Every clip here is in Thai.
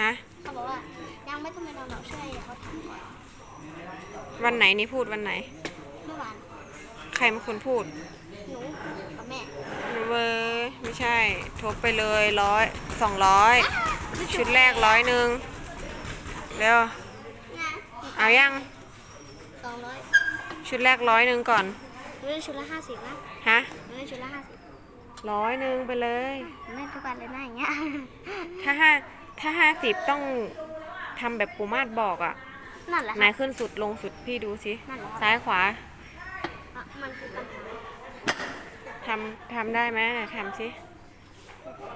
ฮะ เขาบอกว่ายังไม่ต้องไปนอนหรอกช่วยเขาทำก่อนวันไหนนี่พูดวันไหน เมื่อวานใครเป็นคนพูดหนูกับแม่เวอร์ไม่ใช่ ทบไปเลยร้อยสองร้อยชุดแรกร้อยหนึ่งเร็วนะเอายังสองร้อยชุดแรกร้อยหนึ่งก่อน หนูเล่นชุดละห้าสิบนะฮะหนูเล่นชุดละห้าสิบร้อยหนึ่งไปเลยหนูเล่นทุกวันเลยนะอย่างเงี้ยถ้าห้า ถ้าห้าสิบต้องทำแบบปูมาดบอกอะ่ะนั่นแหละไหนค่ะขึ้นสุดลงสุดพี่ดูสินั่นแหละซ้ายขวาอะมันคือปัญหาทำทำได้ไหมไหนทำสิ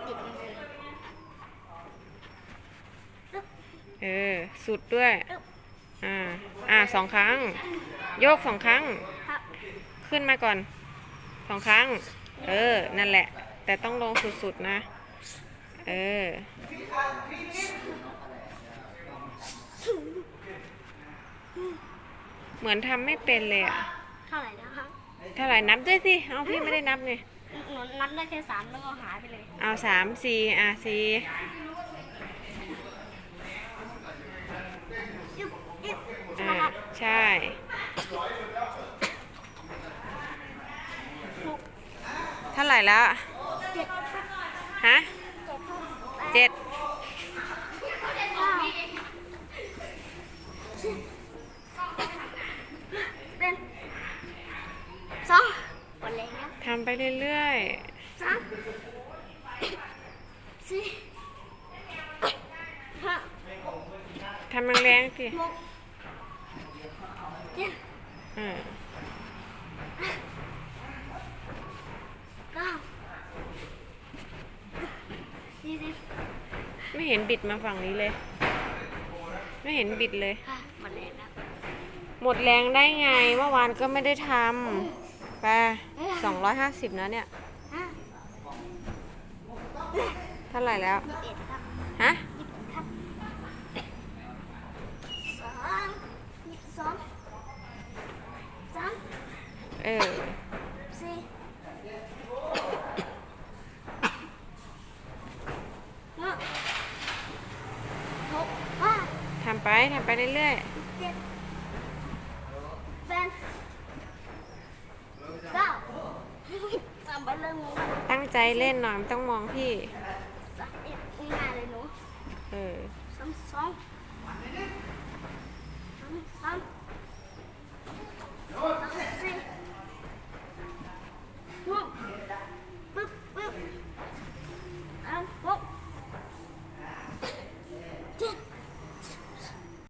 ติดมันเลยเออสุดด้วยอ่าอ่าสองครั้ง โยกสองครั้ง ครับขึ้นมาก่อนสองครั้ง เออ นั่นแหละ แต่ต้องลงสุดๆนะ เออ เหมือนทำไม่เป็นเลยอะเท่าไหร่นะคะเท่าไหร่นับด้วยสิ เอาพี่ไม่ได้นับไง หนูนับได้แค่สามแล้วก็หายไปเลยเอาสามสี่อะสี่ยึบยึบอ่าใช่เท่าไหร่แล้ว เจ็ด ฮะ เจ็ดเก้าเป็นสองหมดแล้วทำไปเรื่อยสามสี่ห้าๆทำแรงๆสิหกเจ็ดอ่า เก้ายี่สิบ ไม่ เห็นบิดมาฝั่งนี้เลย ไม่เห็นบิดเลยค่ะหมดแล้วหมดแรงได้ไงเมื่อวานก็ไม่ได้ทำไปสองร้อยห้าสิบนะเนี่ยห้าเท่าไหร่แล้วยี่สิบเอ็ดครับฮะ ยี่สิบเอ็ดครับสองยี่สิบสองสามเออ สี่ห้าหกห้า ทำ ไปทำไปเรื่อยเจ็ดแปดเก้าทำไปเรื่องงูๆตั้งใจเล่นหน่อยไม่ต้องมองพี่ สามเอ็ดง่ายเลยหนูเออ สามสองสามสาม